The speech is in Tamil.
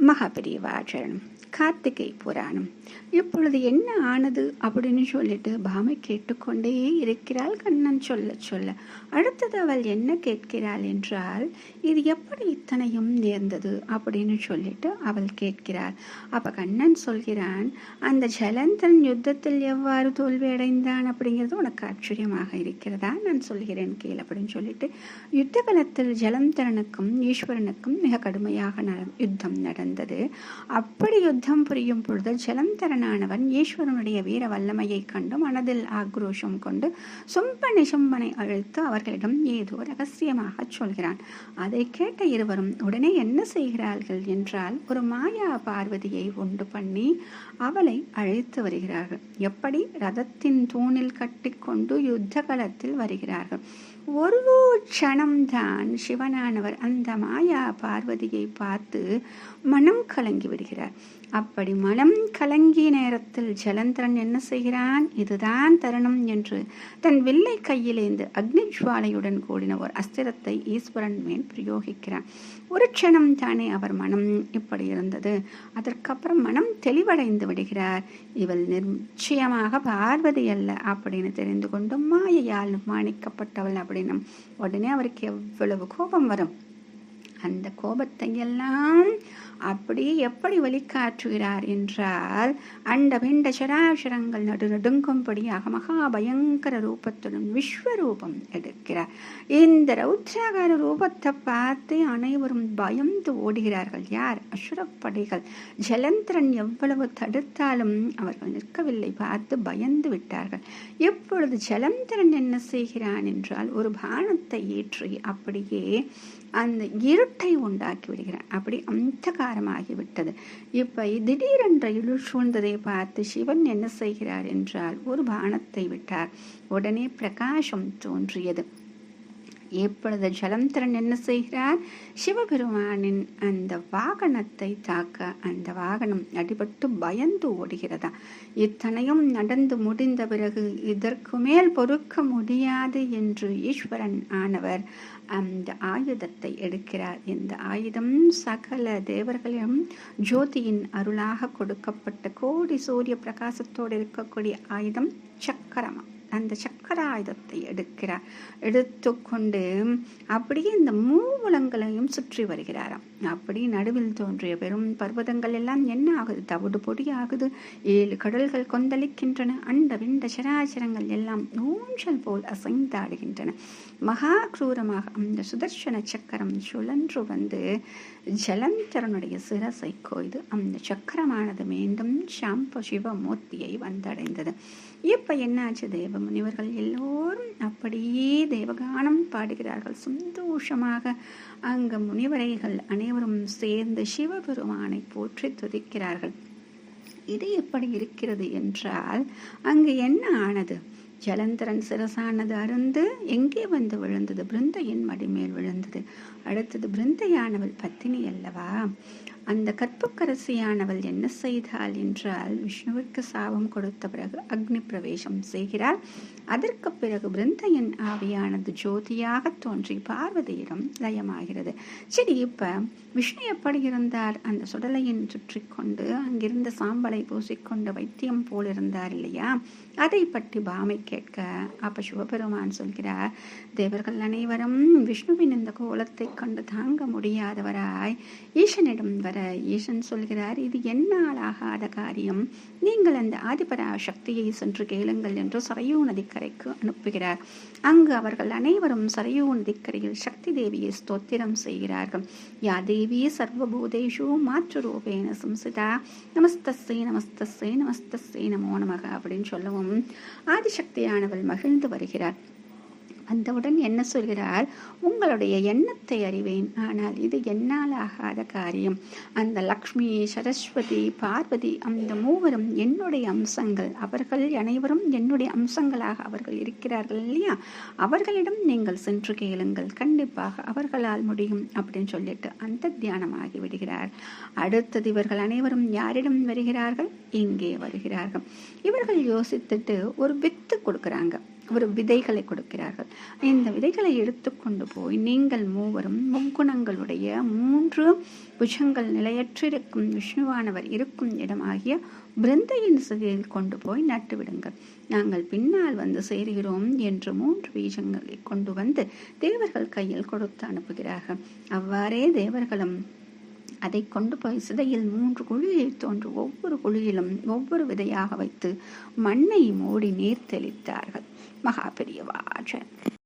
महापरिवाचरण கார்த்திகை புராணம் இப்பொழுது என்ன ஆனது அப்படின்னு சொல்லிட்டு பாமை கேட்டுக்கொண்டே இருக்கிறாள் கண்ணன் சொல்ல சொல்ல. அடுத்தது அவள் என்ன கேட்கிறாள் என்றால் இது எப்படி இத்தனையும் நேர்ந்தது அப்படின்னு சொல்லிட்டு அவள் கேட்கிறாள். அப்ப கண்ணன் சொல்கிறான் அந்த ஜலந்தன் யுத்தத்தில் எவ்வாறு தோல்வி அடைந்தான் அப்படிங்கிறது உனக்கு ஆச்சரியமாக இருக்கிறதா? நான் சொல்கிறேன் கேள் அப்படின்னு சொல்லிட்டு யுத்த காலத்தில் ஜலந்தரனுக்கும் ஈஸ்வரனுக்கும் மிக கடுமையாக யுத்தம் நடந்தது. அப்படி யுத்தம் யுத்தம் புரியும் பொழுது ஜலந்தரனானவன் ஈஸ்வரனுடைய வீர வல்லமையைக் கண்டு மனதில் ஆக்ரோஷம் கொண்டு சும்பனை சும்பனை அழைத்து அவர்களிடம் ஏதோ ரகசியமாக சொல்கிறான். அதை கேட்ட இருவரும் உடனே என்ன செய்கிறார்கள்? என்றால் ஒரு மாயா பார்வதியை உண்டு பண்ணி அவளை அழைத்து வருகிறார்கள். எப்படி? ரதத்தின் தூணில் கட்டிக்கொண்டு யுத்த களத்தில் வருகிறார்கள். ஒரு க்ஷணம்தான் சிவனானவர் அந்த மாயா பார்வதியை பார்த்து மனம் கலங்கி விடுகிறார். அப்படி மனம் கலங்கிய நேரத்தில் ஜலந்திரன் என்ன செய்கிறான்? இதுதான் தருணம் என்று தன் வில்லை கையிலேந்து அக்னி ஜுவாலையுடன் கூடின ஒரு அஸ்திரத்தை ஈஸ்வரன் மேல் பிரயோகிக்கிறான். ஒரு க்ஷணம் தானே அவர் மனம் இப்படி இருந்தது. அதற்கப்புறம் மனம் தெளிவடைந்து விடுகிறார். இவள் நிச்சயமாக பார்வதி அல்ல அப்படின்னு தெரிந்து கொண்டு மாயையால் மாணிக்கப்பட்டவள் அப்படின்னு உடனே அவருக்கு எவ்வளவு கோபம் வரும். அந்த கோபத்தை எல்லாம் அப்படி எப்படி வழிகாற்றுகிறார் என்றால் அண்ட பிண்ட சராசரங்கள் நடு நடுங்கும்படியாக மகா பயங்கர ரூபத்துடன் விஸ்வரூபம் எடுக்கிறார். இந்த ரௌத்ராகார ரூபத்தை பார்த்து அனைவரும் பயந்து ஓடுகிறார்கள். யார்? அசுரப்படைகள். ஜலந்திரன் எவ்வளவு தடுத்தாலும் அவர்கள் நிற்கவில்லை. பார்த்து பயந்து விட்டார்கள். எப்பொழுது ஜலந்திரன் என்ன செய்கிறான் என்றால் ஒரு பானத்தை ஏற்றி அப்படியே அந்த இருட்டை உண்டாக்கி விடுகிறான். அப்படி அந்தகாரமாகிவிட்டது இப்போ திடீரென்ற இருள் சூழ்ந்ததை பார்த்து சிவன் என்ன செய்கிறார் என்றால் ஒரு பானத்தை விட்டார். உடனே பிரகாசம் தோன்றியது. எப்பொழுது ஜலந்திரன் என்ன செய்கிறார்? சிவபெருமானின் அந்த வாகனத்தை தாக்க அந்த வாகனம் அடிபட்டு பயந்து ஓடுகிறதா? இத்தனையும் நடந்து முடிந்த பிறகு இதற்கு மேல் பொறுக்க முடியாது என்று ஈஸ்வரன் ஆனவர் அந்த ஆயுதத்தை எடுக்கிறார். இந்த ஆயுதம் சகல தேவர்களிடம் ஜோதியின் அருளாக கொடுக்கப்பட்ட கோடி சூரிய பிரகாசத்தோடு இருக்கக்கூடிய ஆயுதம் சக்கரமா அந்த சக்கர ஆயுதத்தை எடுக்கிறார். எடுத்துக்கொண்டு அப்படியே இந்த மூவலங்களையும் சுற்றி வருகிறாராம். அப்படி நடுவில் தோன்றிய பெரும் பர்வதங்கள் எல்லாம் என்ன ஆகுது? தவிடு பொடி ஆகுது ஏழு கடல்கள் கொந்தளிக்கின்றன. அண்ட விண்ட சராசரங்கள் எல்லாம் ஊஞ்சல் போல் அசைந்தாடுகின்றன. மகா குரூரமாக அந்த சுதர்சன சக்கரம் சுழன்று வந்து ஜலந்தரனுடைய சிரசை கோய்து அந்த சக்கரமானது மீண்டும் சாம்ப சிவமூர்த்தியை வந்தடைந்தது. இப்ப என்னாச்சு தேவ முனிவர்கள் எல்லோரும் அப்படியே தேவகானம் பாடுகிறார்கள். சந்தோஷமாக அங்க முனிவரைகள் அனைவரும் சேர்ந்து சிவபெருமானை போற்றி துதிக்கிறார்கள். இது எப்படி இருக்கிறது என்றால் அங்கு என்ன ஆனது? ஜலந்தரன் சிரசானது அருந்து எங்கே வந்து விழுந்தது? பிருந்தையின் மடிமேல் விழுந்தது. அடுத்தது பிருந்தையானவள் பத்தினி அல்லவா? அந்த கற்புக்கரசியானவள் என்ன செய்தாள் என்றால் விஷ்ணுவிற்கு சாபம் கொடுத்த பிறகு அக்னி பிரவேசம் செய்கிறாள். அதற்கு பிறகு பிருந்தையின் ஆவியானது ஜோதியாக தோன்றி பார்வதியிடம் லயமாகிறது. சரி இப்ப விஷ்ணு எப்படி இருந்தார்? அந்த சுடலையின் சுற்றி கொண்டு அங்கிருந்த சாம்பலை பூசிக்கொண்டு வைத்தியம் போல் இருந்தார் இல்லையா? அதை பற்றி பாமை கேட்க அப்ப சிவபெருமான் சொல்கிறார் தேவர்கள் அனைவரும் விஷ்ணுவின் இந்த கோலத்தை கண்டு தாங்க முடியாதவராய் ஈசனிடம் வர ஈசன் சொல்கிறார் இது என்னால் ஆகாத காரியம்? நீங்கள் அந்த ஆதிபரா சக்தியை சென்று கேளுங்கள் என்று சரையூ நதிக்கரைக்கு அனுப்புகிறார். அங்கு அவர்கள் அனைவரும் சரையூ நதிக்கரையில் சக்தி தேவியை ஸ்தோத்திரம் செய்கிறார்கள். யா தேவி சர்வபூதேஷு மாற்று ரூபேன சம்சிதா நமஸ்தஸ்ஸே நமஸ்தஸ்ஸே நமஸ்தஸ்ஸே நமோ நமக அப்படின்னு சொல்லவும் ஆதிசக்தியானவள் மகிழ்ந்து வருகிறார். வந்தவுடன் என்ன சொல்கிறார்? உங்களுடைய எண்ணத்தை அறிவேன். ஆனால் இது என்னால் ஆகாத காரியம். அந்த லக்ஷ்மி சரஸ்வதி பார்வதி அந்த மூவரும் என்னுடைய அம்சங்கள். அவர்கள் அனைவரும் என்னுடைய அம்சங்களாக அவர்கள் இருக்கிறார்கள் இல்லையா? அவர்களிடம் நீங்கள் சென்று கேளுங்கள். கண்டிப்பாக அவர்களால் முடியும் அப்படின்னு சொல்லிட்டு அந்த தியானமாகி விடுகிறார். அடுத்தது இவர்கள் அனைவரும் யாரிடம் வருகிறார்கள்? இங்கே வருகிறார்கள். இவர்கள் யோசித்துட்டு ஒரு வித்து கொடுக்குறாங்க. ஒரு விதைகளை கொடுக்கிறார்கள். இந்த விதைகளை எடுத்துக்கொண்டு போய் நீங்கள் மூவரும் முக்குணங்களுடைய மூன்று புஷங்கள் நிலையற்றிருக்கும் விஷ்ணுவானவர் இருக்கும் இடம் ஆகிய பிருந்தையின் சிதையில் கொண்டு போய் நட்டுவிடுங்கள் நாங்கள் பின்னால் வந்து சேருகிறோம் என்று மூன்று பீஜங்களை கொண்டு வந்து தேவர்கள் கையில் கொடுத்து அனுப்புகிறார்கள். அவ்வாறே தேவர்களும் அதை கொண்டு போய் சிதையில் மூன்று குழியில் தோன்று ஒவ்வொரு குழியிலும் ஒவ்வொரு விதையாக வைத்து மண்ணை மூடி நீர் தெளித்தார்கள் மகா பெரியவாற்றன்